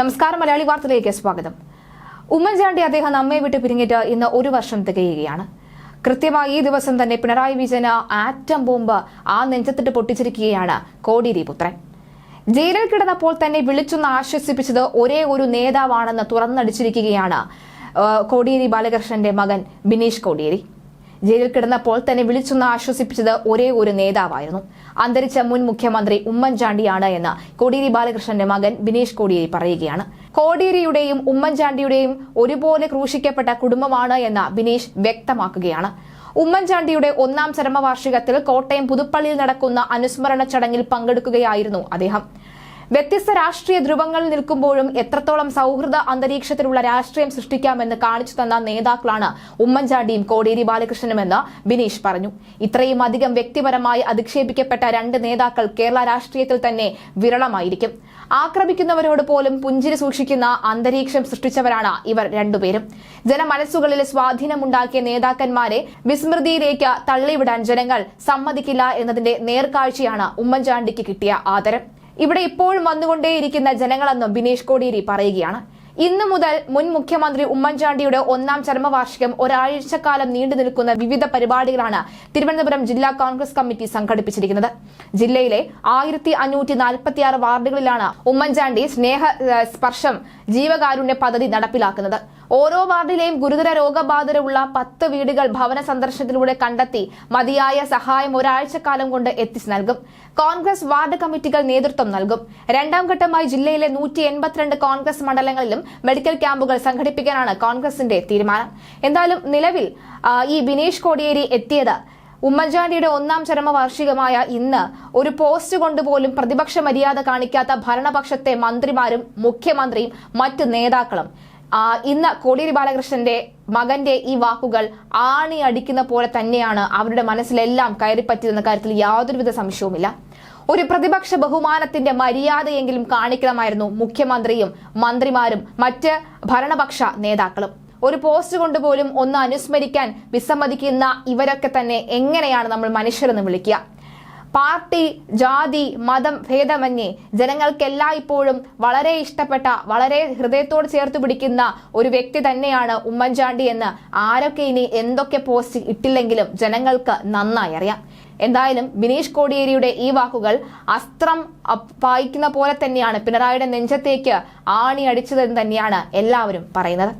നമസ്കാരം മലയാളി വാർത്തയിലേക്ക് സ്വാഗതം. ഉമ്മൻചാണ്ടി അദ്ദേഹം നമ്മെ വിട്ട് പിരിഞ്ഞിട്ട് ഇന്ന് ഒരു വർഷം തികയുകയാണ്. കൃത്യമായി ഈ ദിവസം തന്നെ പിണറായി വിജയന് ആറ്റം ബോംബ് ആ നെഞ്ചത്തിട്ട് പൊട്ടിച്ചിരിക്കുകയാണ് കോടിയേരി പുത്രൻ ജയിലിൽ കിടന്നപ്പോൾ തന്നെ വിളിച്ചൊന്ന് ആശ്വസിപ്പിച്ചത് ഒരേ ഒരു നേതാവാണെന്ന് തുറന്നടിച്ചിരിക്കുകയാണ് കോടിയേരി ബാലകൃഷ്ണന്റെ മകൻ ബിനീഷ് കോടിയേരി. ജയിലിൽ കിടന്നപ്പോൾ തന്നെ വിളിച്ചൊന്ന് ആശ്വസിപ്പിച്ചത് ഒരേ ഒരു നേതാവായിരുന്നു. അന്തരിച്ച മുൻ മുഖ്യമന്ത്രി ഉമ്മൻചാണ്ടിയാണ് എന്ന് കോടിയേരി ബാലകൃഷ്ണന്റെ മകൻ ബിനീഷ് കോടിയേരി പറയുകയാണ്. കോടിയേരിയുടെയും ഉമ്മൻചാണ്ടിയുടെയും ഒരുപോലെ ക്രൂശിക്കപ്പെട്ട കുടുംബമാണ് എന്ന് ബിനീഷ് വ്യക്തമാക്കുകയാണ്. ഉമ്മൻചാണ്ടിയുടെ ഒന്നാം ചരമവാർഷികത്തിൽ കോട്ടയം പുതുപ്പള്ളിയിൽ നടക്കുന്ന അനുസ്മരണ ചടങ്ങിൽ പങ്കെടുക്കുകയായിരുന്നു അദ്ദേഹം. വ്യത്യസ്ത രാഷ്ട്രീയ ധ്രുവങ്ങൾ നിൽക്കുമ്പോഴും എത്രത്തോളം സൗഹൃദ അന്തരീക്ഷത്തിലുള്ള രാഷ്ട്രീയം സൃഷ്ടിക്കാമെന്ന് കാണിച്ചു തന്ന നേതാക്കളാണ് ഉമ്മൻചാണ്ടിയും കോടിയേരി ബാലകൃഷ്ണനുമെന്ന് ബിനീഷ് പറഞ്ഞു. ഇത്രയും അധികം വ്യക്തിപരമായി അധിക്ഷേപിക്കപ്പെട്ട രണ്ട് നേതാക്കൾ കേരള രാഷ്ട്രീയത്തിൽ തന്നെ വിരളമായിരിക്കും. ആക്രമിക്കുന്നവരോട് പോലും പുഞ്ചിരി സൂക്ഷിക്കുന്ന അന്തരീക്ഷം സൃഷ്ടിച്ചവരാണ് ഇവർ രണ്ടുപേരും. ജനമനസ്സുകളിൽ സ്വാധീനമുണ്ടാക്കിയ നേതാക്കന്മാരെ വിസ്മൃതിയിലേക്ക് തള്ളിവിടാൻ ജനങ്ങൾ സമ്മതിക്കില്ല എന്നതിന്റെ നേർക്കാഴ്ചയാണ് ഉമ്മൻചാണ്ടിക്ക് കിട്ടിയ ആദരം. ഇവിടെ ഇപ്പോഴും വന്നുകൊണ്ടേയിരിക്കുന്ന ജനങ്ങളെന്നും ബിനീഷ് കോടിയേരി പറയുകയാണ്. ഇന്നു മുതൽ മുൻ മുഖ്യമന്ത്രി ഉമ്മൻചാണ്ടിയുടെ ഒന്നാം ചരമവാർഷികം ഒരാഴ്ചക്കാലം നീണ്ടു നിൽക്കുന്ന വിവിധ പരിപാടികളാണ് തിരുവനന്തപുരം ജില്ലാ കോൺഗ്രസ് കമ്മിറ്റി സംഘടിപ്പിച്ചിരിക്കുന്നത്. ജില്ലയിലെ ആയിരത്തി അഞ്ഞൂറ്റി നാൽപ്പത്തി ആറ് വാർഡുകളിലാണ് ഉമ്മൻചാണ്ടി സ്നേഹ സ്പർശം ജീവകാരുണ്യ പദ്ധതി നടപ്പിലാക്കുന്നത്. ഓരോ വാർഡിലെയും ഗുരുതര രോഗബാധിതരുള്ള പത്ത് വീടുകൾ ഭവന സന്ദർശനത്തിലൂടെ കണ്ടെത്തി മതിയായ സഹായം ഒരാഴ്ചക്കാലം കൊണ്ട് എത്തിച്ചു നൽകും. കോൺഗ്രസ് വാർഡ് കമ്മിറ്റികൾ നേതൃത്വം നൽകും. രണ്ടാം ഘട്ടമായി ജില്ലയിലെ നൂറ്റി എൺപത്തിരണ്ട് കോൺഗ്രസ് മണ്ഡലങ്ങളിലും മെഡിക്കൽ ക്യാമ്പുകൾ സംഘടിപ്പിക്കാനാണ് കോൺഗ്രസിന്റെ തീരുമാനം. എന്തായാലും നിലവിൽ ഈ ബിനേഷ് കോടിയേരി എത്തിയത് ഉമ്മൻചാണ്ടിയുടെ ഒന്നാം ചരമ വാർഷികമായ ഇന്ന് ഒരു പോസ്റ്റ് കൊണ്ടുപോലും പ്രതിപക്ഷ മര്യാദ കാണിക്കാത്ത ഭരണപക്ഷത്തെ മന്ത്രിമാരും മുഖ്യമന്ത്രിയും മറ്റ് നേതാക്കളും ഇന്ന് കോടിയേരി ബാലകൃഷ്ണന്റെ മകന്റെ ഈ വാക്കുകൾ ആണി അടിക്കുന്ന പോലെ തന്നെയാണ് അവരുടെ മനസ്സിലെല്ലാം കയറിപ്പറ്റിയതെന്ന കാര്യത്തിൽ യാതൊരുവിധ സംശയവുമില്ല. ഒരു പ്രതിപക്ഷ ബഹുമാനത്തിന്റെ മര്യാദയെങ്കിലും കാണിക്കണമായിരുന്നു മുഖ്യമന്ത്രിയും മന്ത്രിമാരും മറ്റ് ഭരണപക്ഷ നേതാക്കളും. ഒരു പോസ്റ്റ് കൊണ്ടുപോലും ഒന്ന് അനുസ്മരിക്കാൻ വിസമ്മതിക്കുന്ന ഇവരൊക്കെ തന്നെ എങ്ങനെയാണ് നമ്മൾ മനുഷ്യരെന്ന് വിളിക്കുക? പാർട്ടി ജാതി മതം ഭേദമന്യേ ജനങ്ങൾക്ക് എല്ലായ്പ്പോഴും വളരെ ഇഷ്ടപ്പെട്ട വളരെ ഹൃദയത്തോട് ചേർത്ത് പിടിക്കുന്ന ഒരു വ്യക്തി തന്നെയാണ് ഉമ്മൻചാണ്ടി എന്ന് ആരൊക്കെ ഇനി എന്തൊക്കെ പോസ്റ്റ് ഇട്ടില്ലെങ്കിലും ജനങ്ങൾക്ക് നന്നായി അറിയാം. എന്തായാലും ബിനീഷ് കോടിയേരിയുടെ ഈ വാക്കുകൾ അസ്ത്രം പായിക്കുന്ന പോലെ തന്നെയാണ് പിണറായിയുടെ നെഞ്ചത്തേക്ക് ആണി അടിച്ചതെന്ന് തന്നെയാണ് എല്ലാവരും പറയുന്നത്.